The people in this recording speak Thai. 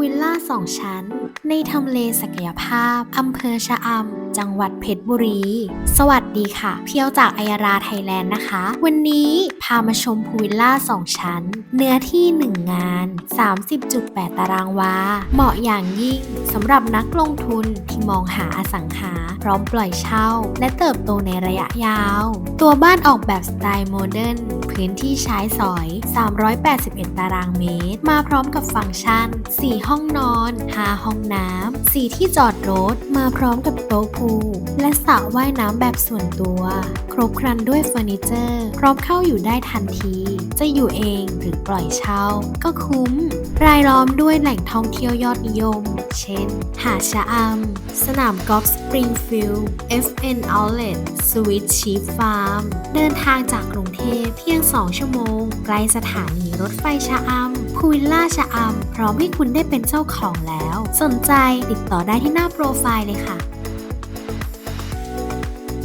วิลล่าสองชั้น ในทำเลศักยภาพ อำเภอชะอำจังหวัดเพชรบุรี สวัสดีค่ะ เพียวจากอัยราไทยแลนด์นะคะ วันนี้พามาชมพูวิลล่าสองชั้น เนื้อที่ 1 งาน 30.8 ตารางวา เหมาะอย่างยิ่งสำหรับนักลงทุนที่มองหาอสังหา พร้อมปล่อยเช่า และเติบโตในระยะยาว ตัวบ้านออกแบบสไตล์โมเดิร์นพื้นที่ใช้สอย 381 ตารางเมตร มาพร้อมกับฟังก์ชัน 4 ห้องนอน 5 ห้องน้ำ 4 ที่จอดรถ มาพร้อมกับ โต๊ะพูลและสระว่ายน้ำแบบส่วนตัว ครบครันด้วยเฟอร์นิเจอร์ พร้อมเข้าอยู่ได้ทันที จะอยู่เองหรือปล่อยเช่า ก็คุ้ม รายล้อมด้วยแหล่งท่องเที่ยวยอดนิยม เช่น หาดชะอำสนามกอล์ฟสปริงฟิลด์ FN Outlet สวิตชีฟฟาร์ม เดินทางจากกรุงเทพเพียง 2 ชั่วโมง ใกล้สถานีรถไฟชะอำพูวิลล่าชะอำพร้อมให้คุณได้เป็นเจ้าของแล้ว สนใจติดต่อได้ที่หน้าโปรไฟล์เลยค่ะ